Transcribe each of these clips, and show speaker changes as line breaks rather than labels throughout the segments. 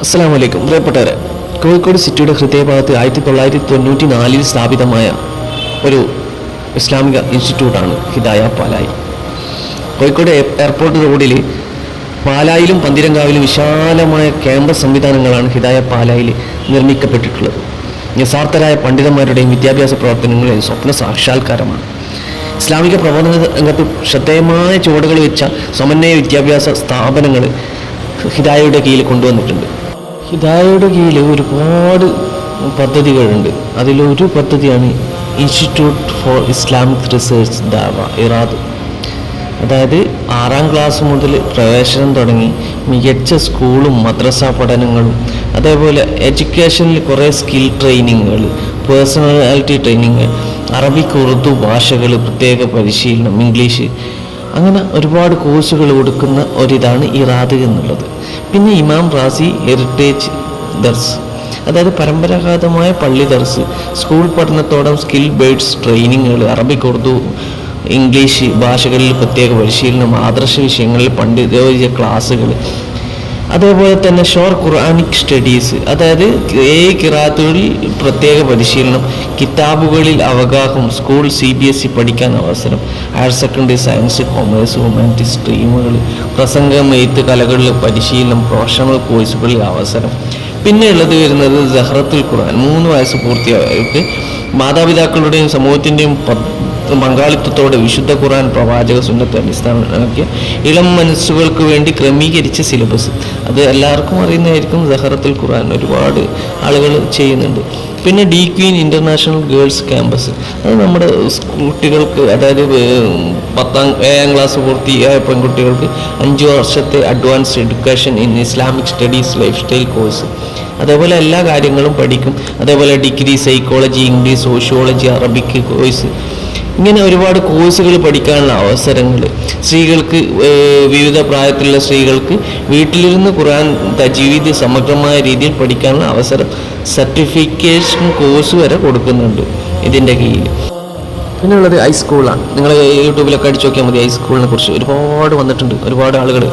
അസ്സാം വലൈക്കും പ്രിയപ്പെട്ടവരെ കോഴിക്കോട് സിറ്റിയുടെ ഹൃദയഭാഗത്ത് ആയിരത്തി തൊള്ളായിരത്തി തൊണ്ണൂറ്റി നാലിൽ സ്ഥാപിതമായ ഒരു ഇസ്ലാമിക ഇൻസ്റ്റിറ്റ്യൂട്ടാണ് ഹിദായ പാലായി. കോഴിക്കോട് എയർ- എയർപോർട്ട് റോഡിൽ പാലായിലും പന്തിരങ്കാവിലും വിശാലമായ ക്യാമ്പസ് സംവിധാനങ്ങളാണ് ഹിദായ പാലായിൽ നിർമ്മിക്കപ്പെട്ടിട്ടുള്ളത്. നിസാർത്ഥരായ പണ്ഡിതന്മാരുടെയും വിദ്യാഭ്യാസ പ്രവർത്തനങ്ങളുടെയും സ്വപ്ന സാക്ഷാത്കാരമാണ്. ഇസ്ലാമിക പ്രബോധന രംഗത്ത് ശ്രദ്ധേയമായ ചുവടുകൾ വെച്ച സമന്വയ വിദ്യാഭ്യാസ സ്ഥാപനങ്ങൾ ഹിദായയുടെ കീഴിൽ കൊണ്ടുവന്നിട്ടുണ്ട്. ഹിദായയുടെ കീഴിൽ ഒരുപാട് പദ്ധതികളുണ്ട്. അതിലൊരു പദ്ധതിയാണ് institute for Islamic research Dawa Irad അതായത് ആറാം ക്ലാസ് മുതൽ പ്രവേശനം തുടങ്ങി മികച്ച സ്കൂളും മദ്രസ പഠനങ്ങളും അതേപോലെ എഡ്യൂക്കേഷനിൽ കുറേ സ്കിൽ ട്രെയിനിങ്ങുകൾ പേഴ്സണാലിറ്റി ട്രെയിനിങ് അറബിക് ഉറുദു ഭാഷകൾ പ്രത്യേക പരിശീലനം ഇംഗ്ലീഷ് അങ്ങനെ ഒരുപാട് കോഴ്സുകൾ കൊടുക്കുന്ന ഒരിതാണ് ഇറാദ് എന്നുള്ളത്. പിന്നെ ഇമാം റാസി ഹെറിറ്റേജ് ദർസ്. അതായത് പരമ്പരാഗതമായ പള്ളി ദർസ്. സ്കൂൾ പഠനത്തോടം സ്കിൽ ബേഡ്സ് ട്രെയിനിങ്ങുകൾ അറബിക് ഉറുദു ഇംഗ്ലീഷ് ഭാഷകളിൽ പ്രത്യേക പരിശീലനം ആദർശ വിഷയങ്ങളിൽ പണ്ഡിതോചിത ക്ലാസ്സുകൾ അതേപോലെ തന്നെ ഷോർ ഖുറാനിക് സ്റ്റഡീസ് അതായത് ഏ കിറാത്തുകളിൽ പ്രത്യേക പരിശീലനം കിതാബുകളിൽ അവഗാഹം school C B S E പഠിക്കാൻ അവസരം higher secondary science commerce humanities സ്ട്രീമുകൾ പ്രസംഗം എഴുത്ത് കലകളിൽ പരിശീലനം പ്രൊഫഷണൽ കോഴ്സുകളിൽ അവസരം. പിന്നെ ഉള്ളത് വരുന്നത് ജഹ്റത്തുൽ ഖുർആൻ മൂന്ന് വയസ്സ് പൂർത്തിയായിട്ട് മാതാപിതാക്കളുടെയും സമൂഹത്തിന്റെയും പങ്കാളിത്തത്തോടെ വിശുദ്ധ ഖുർആൻ പ്രവാചക സുന്നത്തെ അടിസ്ഥാനമാക്കിയ ഇളം മനസ്സുകൾക്ക് വേണ്ടി ക്രമീകരിച്ച സിലബസ് അത് എല്ലാവർക്കും അറിയുന്നതായിരിക്കും. സഹറത്തുൽ ഖുർആൻ ഒരുപാട് ആളുകൾ ചെയ്യുന്നുണ്ട്. പിന്നെ the queen international girls campus. അത് നമ്മുടെ കുട്ടികൾക്ക് അതായത് പത്താം ഏഴാം ക്ലാസ് പൂർത്തിയായ പെൺകുട്ടികൾക്ക് അഞ്ച് വർഷത്തെ advance education in Islamic studies life style course അതേപോലെ എല്ലാ കാര്യങ്ങളും പഠിക്കും. അതേപോലെ degree psychology English sociology Arabic course ഇങ്ങനെ ഒരുപാട് കോഴ്സുകൾ പഠിക്കാനുള്ള അവസരങ്ങൾ. സ്ത്രീകൾക്ക് വിവിധ പ്രായത്തിലുള്ള സ്ത്രീകൾക്ക് വീട്ടിലിരുന്ന് ഖുർആൻ തജീവിദ് സമഗ്രമായ രീതിയിൽ പഠിക്കാനുള്ള അവസരം സർട്ടിഫിക്കേഷൻ കോഴ്സ് വരെ കൊടുക്കുന്നുണ്ട് ഇതിന്റെ കീഴിൽ. പിന്നെ ഉള്ളത് ഹൈസ്കൂളാണ് നിങ്ങൾ യൂട്യൂബിലൊക്കെ അടിച്ചു നോക്കിയാൽ മതി ഹൈസ്കൂളിനെ കുറിച്ച്. ഒരുപാട് വന്നിട്ടുണ്ട്. ഒരുപാട് ആളുകൾ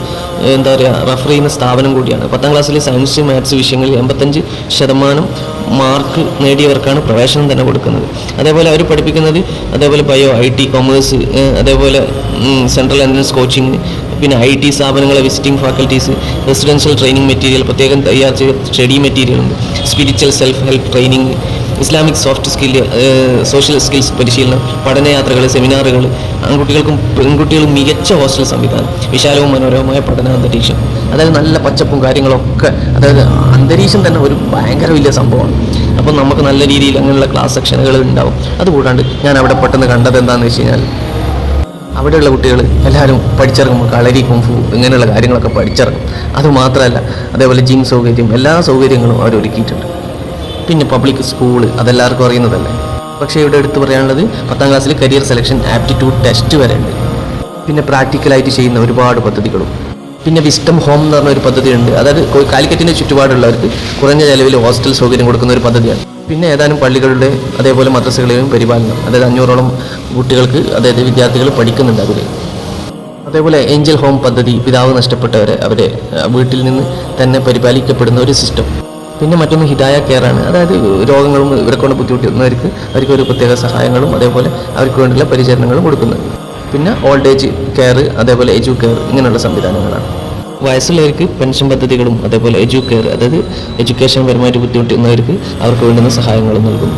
എന്താ പറയുക റഫർ ചെയ്യുന്ന സ്ഥാപനം കൂടിയാണ്. പത്താം ക്ലാസ്സിലെ സയൻസ് മാത്സ് വിഷയങ്ങളിൽ എൺപത്തഞ്ച് ശതമാനം മാർക്ക് നേടിയവർക്കാണ് പ്രവേശനം തന്നെ കൊടുക്കുന്നത്. അതേപോലെ അവർ പഠിപ്പിക്കുന്നത് അതേപോലെ ബയോ ഐ ടി കൊമേഴ്സ് അതേപോലെ സെൻട്രൽ എൻട്രൻസ് കോച്ചിങ് പിന്നെ ഐ ടി സ്ഥാപനങ്ങളെ visiting faculties residential training material പ്രത്യേകം തയ്യാർ ചെയ്ത സ്റ്റഡി മെറ്റീരിയൽ ഉണ്ട്. Spiritual self help training Islamic soft skill social skills പരിശീലനം പഠനയാത്രകൾ സെമിനാറുകൾ ആൺകുട്ടികൾക്കും പെൺകുട്ടികളും മികച്ച ഹോസ്റ്റൽ സംവിധാനം വിശാലവും മനോഹരവുമായ പഠന അന്തരീക്ഷം അതായത് നല്ല പച്ചപ്പും കാര്യങ്ങളൊക്കെ അതായത് അന്തരീക്ഷം തന്നെ ഒരു ഭയങ്കര വലിയ സംഭവമാണ്. അപ്പം നമുക്ക് നല്ല രീതിയിൽ അങ്ങനെയുള്ള ക്ലാസ് സെക്ഷനുകൾ ഉണ്ടാവും. അതുകൂടാണ്ട് ഞാൻ അവിടെ പെട്ടെന്ന് കണ്ടത് എന്താണെന്ന് വെച്ച് കഴിഞ്ഞാൽ അവിടെയുള്ള കുട്ടികൾ എല്ലാവരും പഠിച്ചിറങ്ങും കളരി കുംഫു ഇങ്ങനെയുള്ള കാര്യങ്ങളൊക്കെ പഠിച്ചിറങ്ങും. അതുമാത്രമല്ല അതേപോലെ ജിം സൗകര്യം എല്ലാ സൗകര്യങ്ങളും അവർ ഒരുക്കിയിട്ടുണ്ട് പിന്നെ പബ്ലിക് സ്കൂൾ അതെല്ലാവർക്കും അറിയുന്നതല്ലേ? പക്ഷേ ഇവിടെ എടുത്തു പറയാനുള്ളത് പത്താം ക്ലാസ്സിൽ കരിയർ സെലക്ഷൻ ആപ്റ്റിറ്റ്യൂഡ് ടെസ്റ്റ് വരെ ഉണ്ട്. പിന്നെ പ്രാക്ടിക്കലായിട്ട് ചെയ്യുന്ന ഒരുപാട് പദ്ധതികളും. പിന്നെ വിസ്റ്റം ഹോം എന്ന് പറഞ്ഞ ഒരു പദ്ധതിയുണ്ട്. അതായത് കോ- കാലിക്കറ്റിന്റെ ചുറ്റുപാടുള്ളവർക്ക് കുറഞ്ഞ ചെലവിൽ ഹോസ്റ്റൽ സൗകര്യം കൊടുക്കുന്ന ഒരു പദ്ധതിയാണ്. പിന്നെ ഏതാനും പള്ളികളുടെ അതേപോലെ മദ്രസകളുടെയും പരിപാലനം. അതായത് അഞ്ഞൂറോളം കുട്ടികൾക്ക് അതായത് വിദ്യാർത്ഥികൾ പഠിക്കുന്നുണ്ട് അവർ അതേപോലെ ഏഞ്ചൽ ഹോം പദ്ധതി പിതാവ് നഷ്ടപ്പെട്ടവരെ അവരെ വീട്ടിൽ നിന്ന് തന്നെ പരിപാലിക്കപ്പെടുന്ന ഒരു സിസ്റ്റം പിന്നെ മറ്റൊന്ന് ഹിദായ കെയർ ആണ്. അതായത് രോഗങ്ങളും ഇവരെ കൊണ്ട് ബുദ്ധിമുട്ടുന്നവർക്ക് അവർക്ക് ഒരു പ്രത്യേക സഹായങ്ങളും അതേപോലെ അവർക്ക് വേണ്ടിയുള്ള പരിചരണങ്ങളും കൊടുക്കുന്നുണ്ട് പിന്നെ ഓൾഡ് ഏജ് കെയർ അതേപോലെ എജു കെയർ ഇങ്ങനെയുള്ള സംവിധാനങ്ങളാണ്. വയസ്സുള്ളവർക്ക് പെൻഷൻ പദ്ധതികളും അതേപോലെ എജു കെയർ അതായത് എഡ്യൂക്കേഷൻ പരമായിട്ട് ബുദ്ധിമുട്ടുന്നവർക്ക് അവർക്ക് വേണ്ടുന്ന സഹായങ്ങളും നൽകുന്നു.